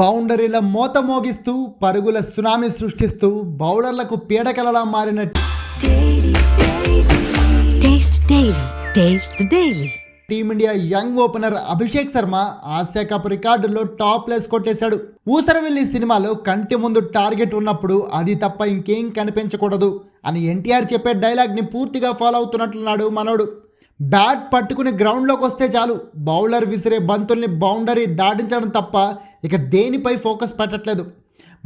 బౌండరీల మోత మోగిస్తూ పరుగుల సునామీ సృష్టిస్తూ బౌలర్లకు పీడకలలా మారిన. Team India young opener Abhishek Sharma Asia cup రికార్డుల్లో top place కొట్టేశాడు. ఊసరవెల్లి సినిమాలో కంటి ముందు టార్గెట్ ఉన్నప్పుడు అది తప్ప ఇంకేం కనిపించకూడదు అని ఎన్టీఆర్ చెప్పే డైలాగ్ని పూర్తిగా ఫాలో అవుతున్నట్లున్నాడు మనోడు. బ్యాట్ పట్టుకుని గ్రౌండ్లోకి వస్తే చాలు. బౌలర్ విసిరే బంతుల్ని బౌండరీ దాటించడం తప్ప ఇక దేనిపై ఫోకస్ పెట్టట్లేదు.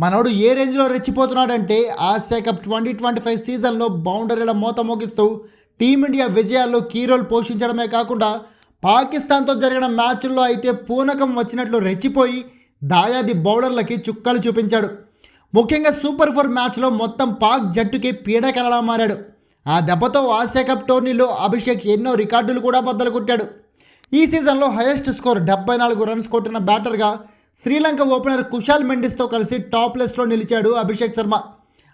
మనోడు ఏ రేంజ్లో రెచ్చిపోతున్నాడంటే Asia cup twenty twenty five సీజన్లో బౌండరీల మోత మోగిస్తూ టీమిండియా విజయాల్లో కీ రోల్ పోషించడమే కాకుండా పాకిస్తాన్తో జరిగిన మ్యాచ్ల్లో అయితే పూనకం వచ్చినట్లు రెచ్చిపోయి దాయాది బౌలర్లకి చుక్కలు చూపించాడు. ముఖ్యంగా సూపర్ ఫోర్ మ్యాచ్లో మొత్తం పాక్ జట్టుకి పీడకలలా మారాడు. ఆ దెబ్బతో ఆసియా కప్ టోర్నీలో అభిషేక్ ఎన్నో రికార్డులు కూడా బద్దలు కొట్టాడు ఈ సీజన్లో హైయెస్ట్ స్కోర్ డెబ్బై నాలుగు రన్స్ కొట్టిన బ్యాటర్గా శ్రీలంక ఓపెనర్ కుషాల్ మెండిస్తో కలిసి టాప్ లెస్ట్లో నిలిచాడు అభిషేక్ శర్మ.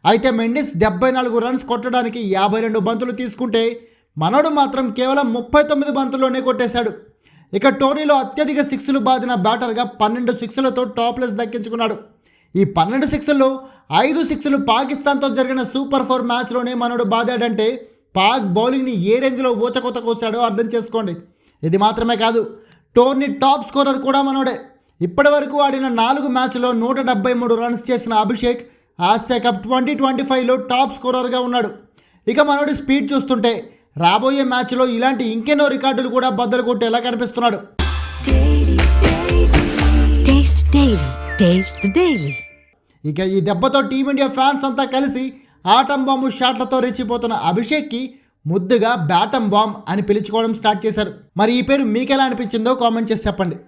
అయితే మెండిస్ డెబ్బై నాలుగు రన్స్ కొట్టడానికి యాభై రెండు బంతులు తీసుకుంటే మనోడు మాత్రం కేవలం ముప్పై తొమ్మిది బంతుల్లోనే కొట్టేశాడు. ఇక టోర్నీలో అత్యధిక సిక్స్లు బాదిన బ్యాటర్గా పన్నెండు సిక్స్లతో టాప్ లెస్ దక్కించుకున్నాడు. ఈ పన్నెండు సిక్స్లో ఐదు సిక్స్లు పాకిస్తాన్తో జరిగిన సూపర్ ఫోర్ మ్యాచ్లోనే మనోడు బాదాడంటే పాక్ బౌలింగ్ని ఏ రేంజ్లో ఊచకొత కోసాడో అర్థం చేసుకోండి. ఇది మాత్రమే కాదు టోర్నీ టాప్ స్కోరర్ కూడా మనోడే. ఇప్పటి వరకు ఆడిన నాలుగు మ్యాచ్లో నూట డెబ్బై మూడు రన్స్ చేసిన Abhishek Asia cup twenty twenty ఫైవ్లో టాప్ స్కోరర్గా ఉన్నాడు. ఇక మనోడి స్పీడ్ చూస్తుంటే రాబోయే మ్యాచ్లో ఇలాంటి ఇంకెన్నో రికార్డులు కూడా బద్దలు కొట్టేలా కనిపిస్తున్నాడు. టేస్ట్ డైలీ ఇక ఈ దెబ్బతో టీమిండియా ఫ్యాన్స్ అంతా కలిసి ఆటం బాంబు షాట్లతో రెచ్చిపోతున్న అభిషేక్కి ముద్దుగా బ్యాటం బాంబ్ అని పిలుచుకోవడం స్టార్ట్ చేశారు మరి ఈ పేరు మీకెలా అనిపించిందో కామెంట్ చేసి చెప్పండి